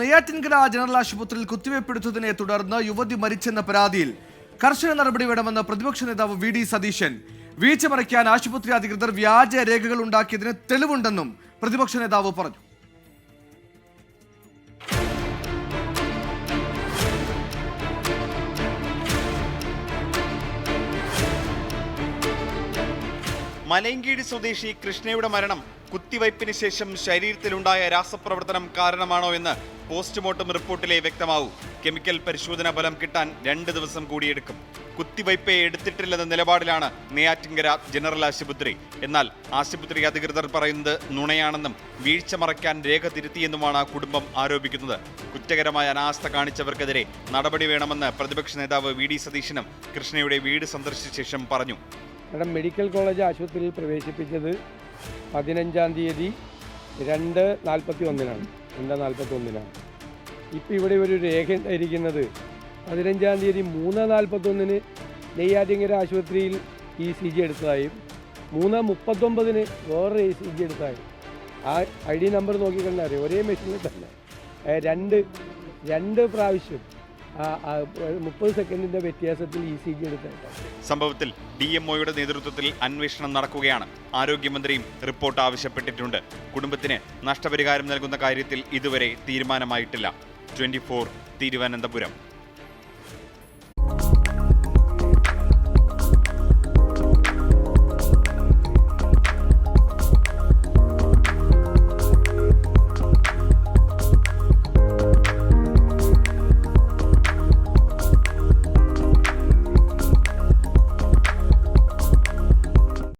Neyyattinkara general ആശുപത്രിയിൽ കുത്തിവയ്പ്പെടുത്തതിനെ തുടർന്ന് യുവതി മരിച്ചെന്ന പരാതിയിൽ കർശന നടപടി വേണമെന്ന് പ്രതിപക്ഷ നേതാവ് വി ഡി സതീശൻ. വീഴ്ച മറയ്ക്കാൻ ആശുപത്രി അധികൃതർ വ്യാജ രേഖകൾ ഉണ്ടാക്കിയതിന് തെളിവുണ്ടെന്നും പ്രതിപക്ഷ നേതാവ് പറഞ്ഞു. മലയങ്കീട് സ്വദേശി കൃഷ്ണയുടെ മരണം കുത്തിവയ്പ്പിന് ശേഷം ശരീരത്തിലുണ്ടായ രാസപ്രവർത്തനം കാരണമാണോ എന്ന് പോസ്റ്റ്മോർട്ടം റിപ്പോർട്ടിലെ വ്യക്തമാവൂ. കെമിക്കൽ പരിശോധനാ ഫലം കിട്ടാൻ രണ്ട് ദിവസം കൂടിയെടുക്കും. കുത്തിവയ്പേ എടുത്തിട്ടില്ലെന്ന നിലപാടിലാണ് നെയ്യാറ്റിങ്കര ജനറൽ ആശുപത്രി. എന്നാൽ ആശുപത്രി അധികൃതർ പറയുന്നത് നുണയാണെന്നും വീഴ്ച മറയ്ക്കാൻ രേഖ തിരുത്തിയെന്നുമാണ് കുടുംബം ആരോപിക്കുന്നത്. കുറ്റകരമായ അനാസ്ഥ കാണിച്ചവർക്കെതിരെ നടപടി വേണമെന്ന് പ്രതിപക്ഷ നേതാവ് വി ഡി സതീശനും കൃഷ്ണയുടെ വീട് സന്ദർശിച്ച ശേഷം പറഞ്ഞു. ഇവിടെ മെഡിക്കൽ കോളേജ് ആശുപത്രിയിൽ പ്രവേശിപ്പിച്ചത് പതിനഞ്ചാം തീയതി രണ്ട് നാൽപ്പത്തി ഒന്നിനാണ് രണ്ട് നാൽപ്പത്തി ഒന്നിനാണ് ഇപ്പോൾ ഇവിടെ ഒരു രേഖ ഉണ്ടായിരിക്കുന്നത് പതിനഞ്ചാം തീയതി മൂന്ന് നാൽപ്പത്തൊന്നിന് നെയ്യാറ്റിങ്കര ആശുപത്രിയിൽ ഇ സി ജി എടുത്തതായും. മൂന്ന് മുപ്പത്തൊമ്പതിന് വേറൊരു ഇ സി ജി എടുത്തതായും. ആ ഐ ഡി നമ്പർ നോക്കിക്കണ്ടാൽ ഒരേ മെഷീനിൽ തന്നെ. രണ്ട് രണ്ട് പ്രാവശ്യം മുപ്പത് സെക്കൻഡിന്റെ വ്യത്യാസത്തിൽ ഇ സി ജി സംഭവത്തിൽ ഡി എം ഒയുടെ നേതൃത്വത്തിൽ അന്വേഷണം നടക്കുകയാണ്. ആരോഗ്യമന്ത്രിയും റിപ്പോർട്ട് ആവശ്യപ്പെട്ടിട്ടുണ്ട്. കുടുംബത്തിന് നഷ്ടപരിഹാരം നൽകുന്ന കാര്യത്തിൽ ഇതുവരെ തീരുമാനമായിട്ടില്ല. ട്വന്റി തിരുവനന്തപുരം.